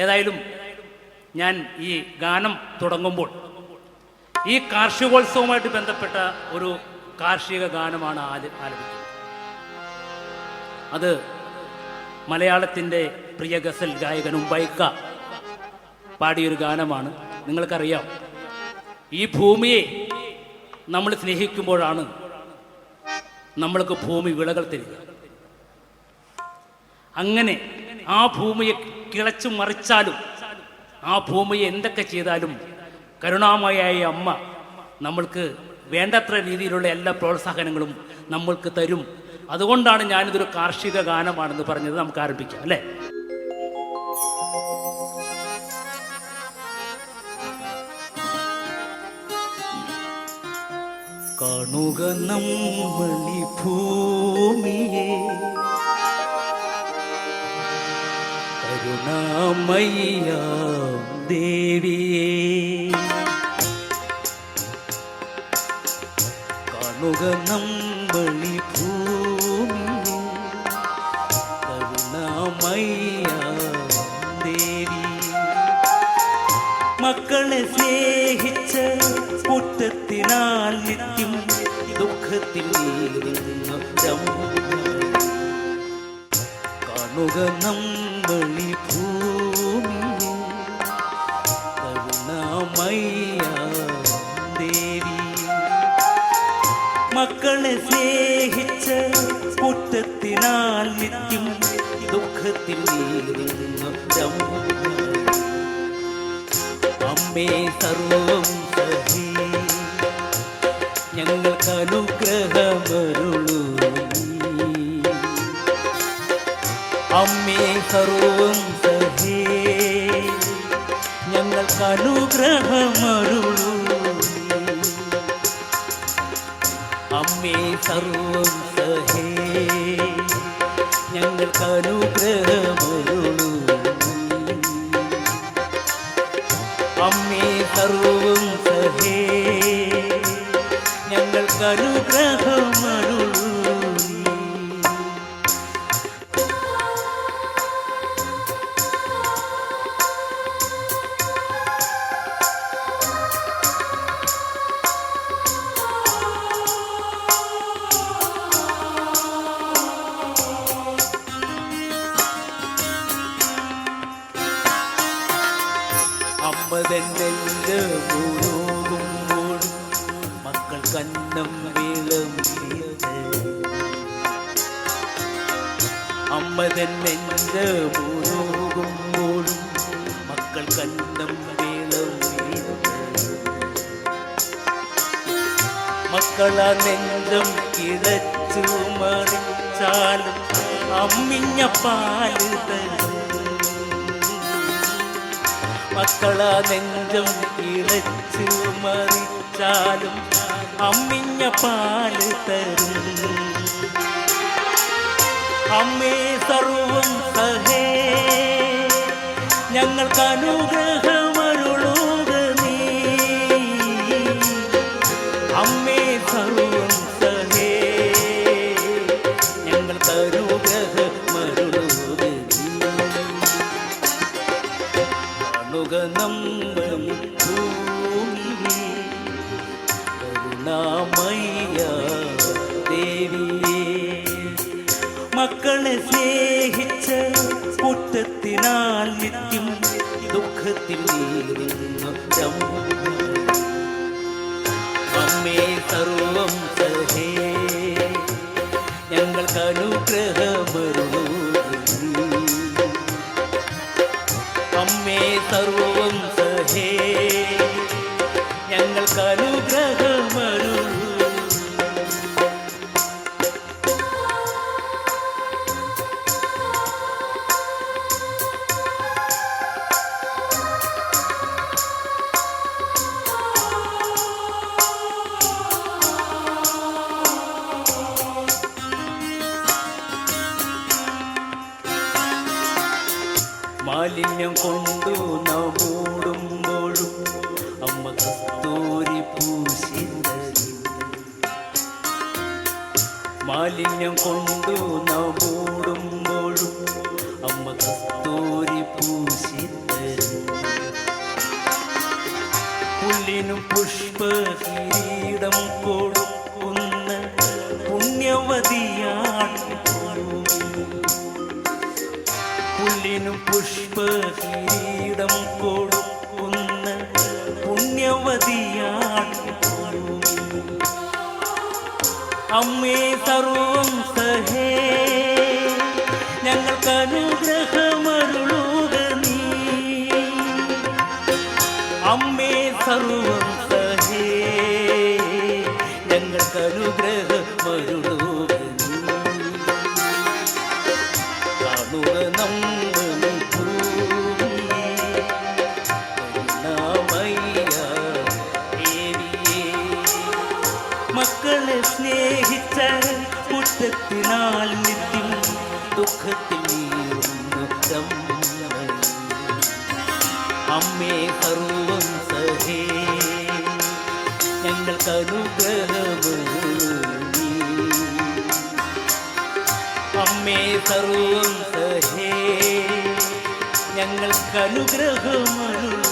ഏതായാലും ഞാൻ ഈ ഗാനം തുടങ്ങുമ്പോൾ ഈ കാർഷികോത്സവവുമായിട്ട് ബന്ധപ്പെട്ട ഒരു കാർഷിക ഗാനമാണ് ആലപിക്കുന്നത് അത് മലയാളത്തിന്റെ പ്രിയ ഗസൽ ഗായകനും ബൈക്ക പാടിയൊരു ഗാനമാണ്. നിങ്ങൾക്കറിയാം ഈ ഭൂമിയെ നമ്മൾ സ്നേഹിക്കുമ്പോഴാണ് നമ്മൾക്ക് ഭൂമി വിളകൾ തരിക. അങ്ങനെ ആ ഭൂമിയെ കിളച്ചു മറിച്ചാലും ആ ഭൂമിയെ എന്തൊക്കെ ചെയ്താലും കരുണാമയായ അമ്മ നമ്മൾക്ക് വേണ്ടത്ര രീതിയിലുള്ള എല്ലാ പ്രോത്സാഹനങ്ങളും നമ്മൾക്ക് തരും. അതുകൊണ്ടാണ് ഞാനിതൊരു കാർഷിക ഗാനമാണെന്ന് പറഞ്ഞത്. നമുക്ക് ആരംഭിക്കാം അല്ലേ? കാണുക നമ്മളി ഭൂമിയെ കരുണാമയ്യ ദേവിയെ കാണുക നമ്മളി ഭൂമി കരുണാമയ്യ ദേവി മക്കളെ സ്നേഹിച്ച കൂട്ടത്തിനാൽ നിത്യം ദുഃഖത്തിൽ. കാണുക നമ്മളി ഭൂമിയെ കരുണാമയ്യ ദേവി മക്കളെ സ്നേഹിച്ച കൂട്ടത്തിനാൽ നിത്യം ദുഃഖത്തിൽ. അമ്മേ സർവം സഹി ഞങ്ങൾക്ക് അനുഗ്രഹമരുളൂ അമ്മേ സർവം സഹേ ഞങ്ങൾക്ക് അനുഗ്രഹമരുളൂ. അമ്മേ സർവം സഹേ ഞങ്ങൾക്ക് അനുഗ്രഹമരുളൂ. മക്കൾ കന്നം വീളം അമ്മതെന്നെ മുഴുകുമ്പോഴും മക്കൾ കന്നം വീളം മക്കളാ നെഞ്ചം കിടച്ചു മറിച്ചാലും അമ്മിഞ്ഞ പാൽ തരും മക്കളാ നെഞ്ചം ഇളച്ചു മറിച്ചാലും അമ്മിഞ്ഞ പാൽ തരും അമ്മേ സർവം സഹേ ഞങ്ങൾക്ക് അനുഗ്രഹമരുളുക നീ. അമ്മേ സർവം സഹേ. ദുഃഖത്തിൽ നീറുന്നവരമ്മ. അമ്മേ സർവം സഹേ ഞങ്ങൾക്ക് അനുഗ്രഹമരുളൂ മാലിന്യം കൊണ്ടു നമ്മൂടുമ്പോഴും അമ്മ കസ്തൂരി പൂശിന്തരി മാലിന്യം കൊണ്ടു നമ്മൂടുമ്പോഴും അമ്മ കസ്തൂരി പൂശിന്തരി പുല്ലിനും പുഷ്പ കിരീടം കൊടുക്കുന്ന പുണ്യവതിയാണ് പുല്ലിനും പുഷ്പകിരീടം കൊടുക്കുന്ന പുണ്യവതിയാണ് അമ്മേ സർവം സഹേ ഞങ്ങൾക്ക് അനുഗ്രഹമരുളുക നീ. അമ്മേ സർവം സഹേ ഞങ്ങൾക്ക് അനുഗ്രഹമരുളുക നീ. മക്കളെ സ്നേഹിച്ച കുറ്റത്തിനാൽ നിത്യം ദുഃഖത്തിൽ അമ്മേ സർവം സഹേ ഞങ്ങൾക്ക് അനുഗ്രഹമേ അമ്മേ സർവം സഹേ ഞങ്ങൾക്ക് അനുഗ്രഹമേ